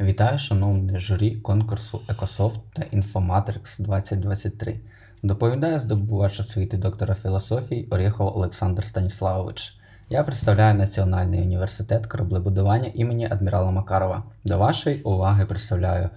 Вітаю, шановне журі конкурсу Екософт та Infomatrix 2023. Доповідає здобувач освіти доктора філософії Орєхов Олександр Станіславович. Я представляю Національний університет кораблебудування імені адмірала Макарова. До вашої уваги представляю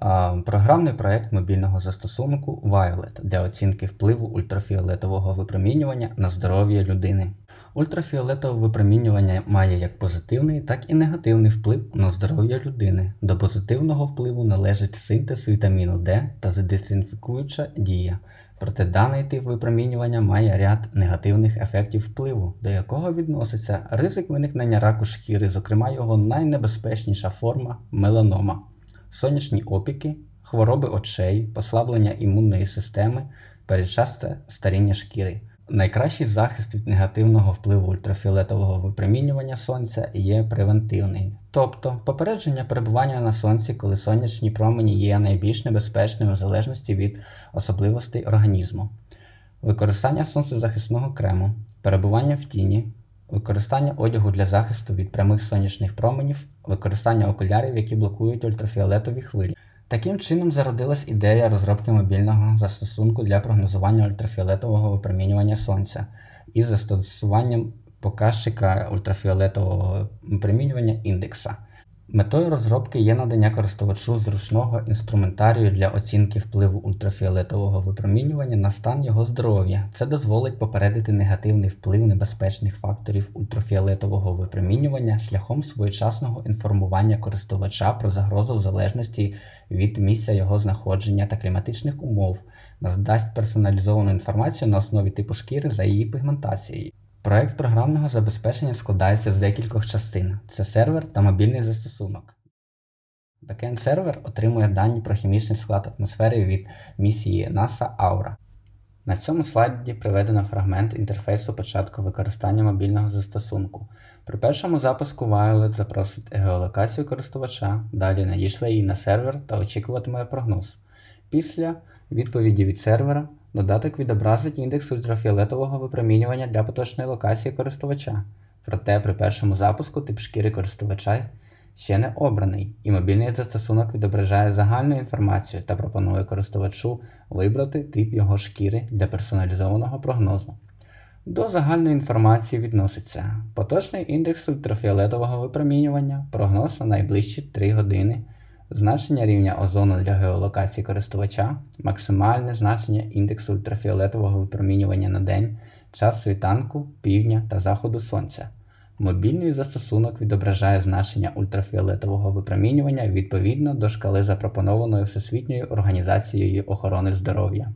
а, програмний проект мобільного застосунку Violet для оцінки впливу ультрафіолетового випромінювання на здоров'я людини. Ультрафіолетове випромінювання має як позитивний, так і негативний вплив на здоров'я людини. До позитивного впливу належить синтез вітаміну D та дезінфікуюча дія. Проте даний тип випромінювання має ряд негативних ефектів впливу, до якого відноситься ризик виникнення раку шкіри, зокрема його найнебезпечніша форма меланома, сонячні опіки, хвороби очей, послаблення імунної системи, передчасне старіння шкіри. Найкращий захист від негативного впливу ультрафіолетового випромінювання сонця є превентивний, тобто попередження перебування на сонці, коли сонячні промені є найбільш небезпечними в залежності від особливостей організму, використання сонцезахисного крему, перебування в тіні, використання одягу для захисту від прямих сонячних променів, використання окулярів, які блокують ультрафіолетові хвилі. Таким чином зародилась ідея розробки мобільного застосунку для прогнозування ультрафіолетового випромінювання сонця із застосуванням показчика ультрафіолетового випромінювання індекса. Метою розробки є надання користувачу зручного інструментарію для оцінки впливу ультрафіолетового випромінювання на стан його здоров'я. Це дозволить попередити негативний вплив небезпечних факторів ультрафіолетового випромінювання шляхом своєчасного інформування користувача про загрозу в залежності від місця його знаходження та кліматичних умов, надасть персоналізовану інформацію на основі типу шкіри за її пігментацією. Проект програмного забезпечення складається з декількох частин: це сервер та мобільний застосунок. Бекенд сервер отримує дані про хімічний склад атмосфери від місії NASA Aura. На цьому слайді приведено фрагмент інтерфейсу початку використання мобільного застосунку. При першому запуску Violet запросить геолокацію користувача, далі надійшли її на сервер та очікуватиме прогноз. Після відповіді від сервера додаток відобразить індекс ультрафіолетового випромінювання для поточної локації користувача. Проте при першому запуску тип шкіри користувача ще не обраний, і мобільний застосунок відображає загальну інформацію та пропонує користувачу вибрати тип його шкіри для персоналізованого прогнозу. До загальної інформації відноситься поточний індекс ультрафіолетового випромінювання, прогноз на найближчі 3 години, значення рівня озону для геолокації користувача, максимальне значення індексу ультрафіолетового випромінювання на день, час світанку, півдня та заходу сонця. Мобільний застосунок відображає значення ультрафіолетового випромінювання відповідно до шкали запропонованої Всесвітньою організацією охорони здоров'я.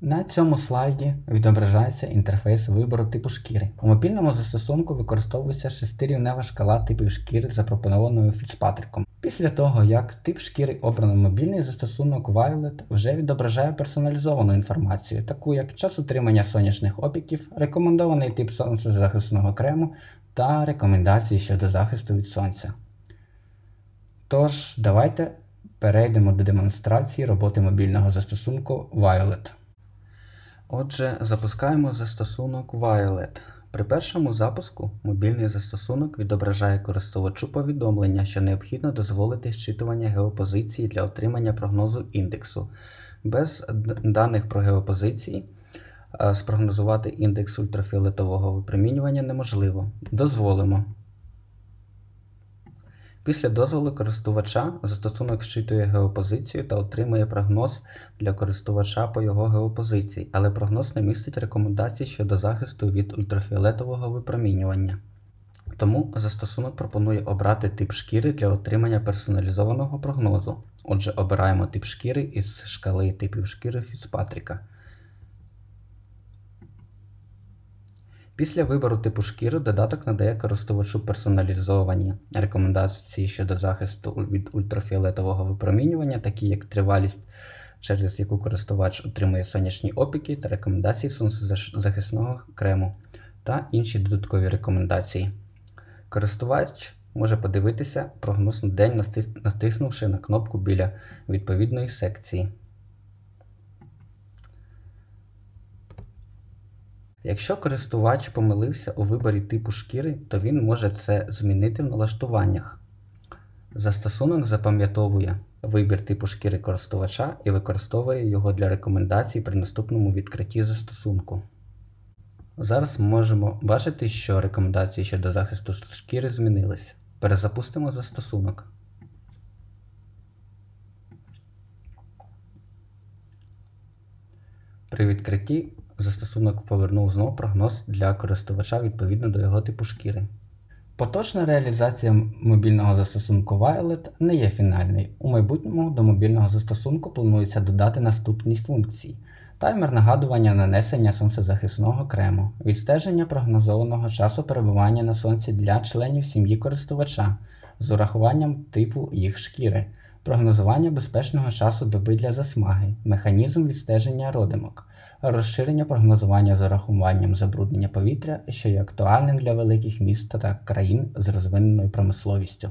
На цьому слайді відображається інтерфейс вибору типу шкіри. У мобільному застосунку використовується шестирівнева шкала типів шкіри, запропонованою Фіцпатриком. Після того, як тип шкіри обрано мобільний застосунок Violet вже відображає персоналізовану інформацію, таку як час отримання сонячних опіків, рекомендований тип сонцезахисного крему та рекомендації щодо захисту від сонця. Тож, давайте перейдемо до демонстрації роботи мобільного застосунку Violet. Отже, запускаємо застосунок Violet. При першому запуску мобільний застосунок відображає користувачу повідомлення, що необхідно дозволити щитування геопозиції для отримання прогнозу індексу. Без даних про геопозиції спрогнозувати індекс ультрафіолетового випромінювання неможливо. Дозволимо. Після дозволу користувача застосунок щитує геопозицію та отримує прогноз для користувача по його геопозиції, але прогноз не містить рекомендацій щодо захисту від ультрафіолетового випромінювання. Тому застосунок пропонує обрати тип шкіри для отримання персоналізованого прогнозу. Отже, обираємо тип шкіри із шкали типів шкіри Фіцпатріка. Після вибору типу шкіри додаток надає користувачу персоналізовані рекомендації щодо захисту від ультрафіолетового випромінювання, такі як тривалість, через яку користувач отримує сонячні опіки та рекомендації сонцезахисного крему та інші додаткові рекомендації. Користувач може подивитися прогноз на день, натиснувши на кнопку біля відповідної секції. Якщо користувач помилився у виборі типу шкіри, то він може це змінити в налаштуваннях. Застосунок запам'ятовує вибір типу шкіри користувача і використовує його для рекомендацій при наступному відкритті застосунку. Зараз ми можемо бачити, що рекомендації щодо захисту шкіри змінились. Перезапустимо застосунок. При відкритті застосунок повернув знову прогноз для користувача відповідно до його типу шкіри. Поточна реалізація мобільного застосунку Violet не є фінальною. У майбутньому до мобільного застосунку планується додати наступні функції: таймер нагадування нанесення сонцезахисного крему, відстеження прогнозованого часу перебування на сонці для членів сім'ї користувача з урахуванням типу їх шкіри, прогнозування безпечного часу доби для засмаги, механізм відстеження родимок, розширення прогнозування з урахуванням забруднення повітря, що є актуальним для великих міст та країн з розвиненою промисловістю.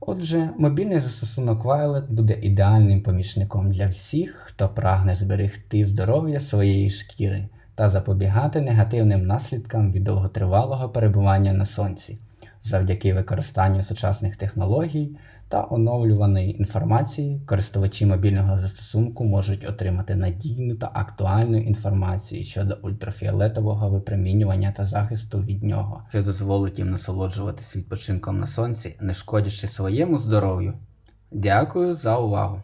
Отже, мобільний застосунок Violet буде ідеальним помічником для всіх, хто прагне зберегти здоров'я своєї шкіри та запобігати негативним наслідкам від довготривалого перебування на сонці завдяки використанню сучасних технологій та оновлюваної інформації, користувачі мобільного застосунку можуть отримати надійну та актуальну інформацію щодо ультрафіолетового випромінювання та захисту від нього, що дозволить їм насолоджуватись відпочинком на сонці, не шкодячи своєму здоров'ю. Дякую за увагу!